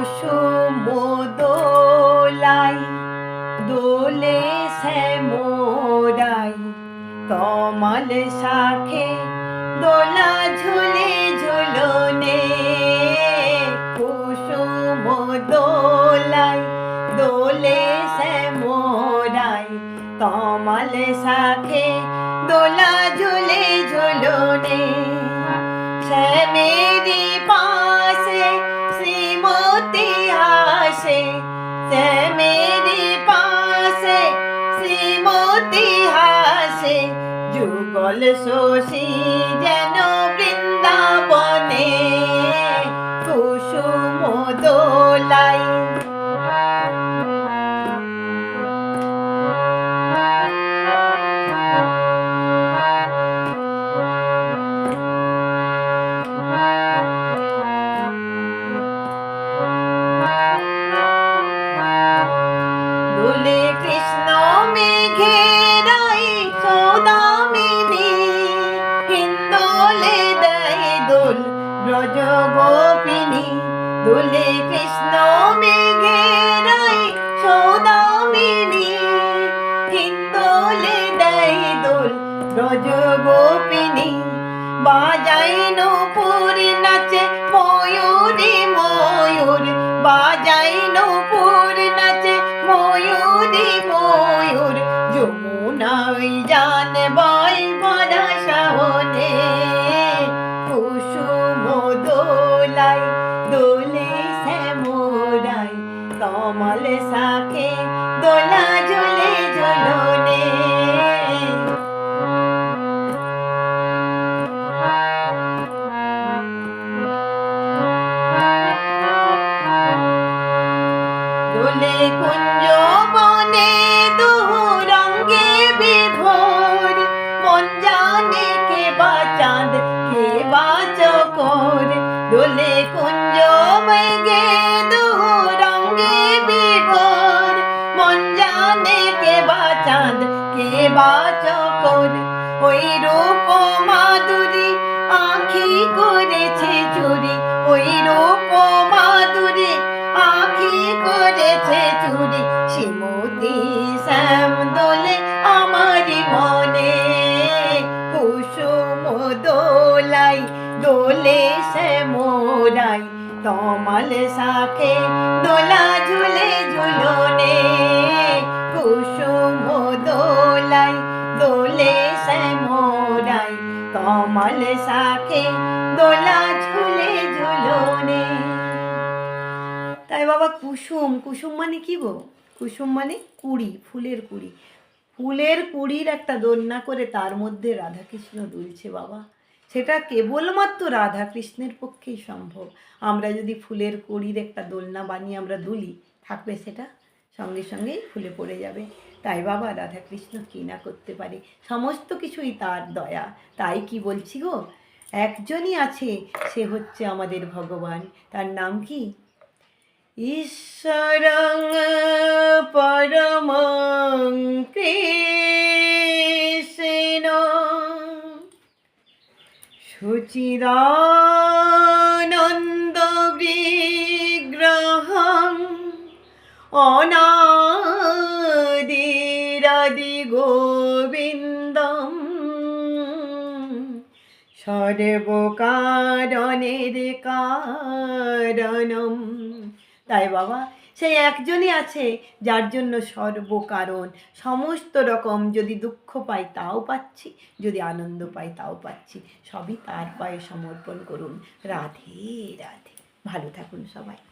কুসুম দোলাই দোলে শ্যামরাই তমাল শাখে দোলা ঝুলে ঝুলনে কুসুম দোলাই দোলে শ্যামরাই তমাল শাখে দোলা ঝুলে ঝুলনে শ্যামেরি শ্রীমতী হাসে শ্যামেরি পাশে শ্রীমতী হাসে যুগল শোষী যেন দোলে কৃষ্ণ মেঘেরাই সৌদামিনী। হিন্দোলে দেয় দোল ব্রজ গোপিনী দোলে কৃষ্ণ মেঘেরাই সৌদামিনী। হিন্দোলে দেয় দোল ব্রজ গোপিনী বাজাই নূপুর নাচে ময়ূরী ময়ূর। বাজাই নূপুর কমল শাখে ওই রূপ মাধুরী আখি করেছে চুরি। ওই রূপ মাধুরী আখি করেছে চুরি। শিমতি শ্যাম দোলে আমারি মনে, কুসুম দোলাই দোলে শ্যামরাই তমাল শাখে দোলা ঝুলে ঝুলনে দোলা ঝুলে ঝুলনে। তাই বাবা কুসুম কুসুম মানে কি গো? কুসুম মানে কুড়ি, ফুলের কুড়ি। ফুলের কুড়ির একটা দোলনা করে তার মধ্যে রাধাকৃষ্ণ দুলছে বাবা। সেটা কেবলমাত্র রাধাকৃষ্ণের পক্ষেই সম্ভব। আমরা যদি ফুলের কুড়ির একটা দোলনা বানিয়ে আমরা দুলি, থাকবে সেটা সঙ্গে সঙ্গেই ফুলে পড়ে যাবে। তাই বাবা রাধাকৃষ্ণ কী না করতে পারে। সমস্ত কিছুই তার দয়া। তাই কি বলছি গো? একজনই আছে, সে হচ্ছে আমাদের ভগবান। তার নাম কি? ঈশ্বরং পরমং কৃষ্ণ সুচিদানন্দ বিগ্রহং অনাদিরাদি গোবিন্দম সর্বকারণের কারণম। তাই বাবা, সেই একজনই আছে যার জন্য সর্বকারণ। সমস্ত রকম যদি দুঃখ পাই তাও পাচ্ছি, যদি আনন্দ পাই তাও পাচ্ছি। সবই তার পায়ে সমর্পণ করুন। রাধে রাধে। ভালো থাকুন সবাই।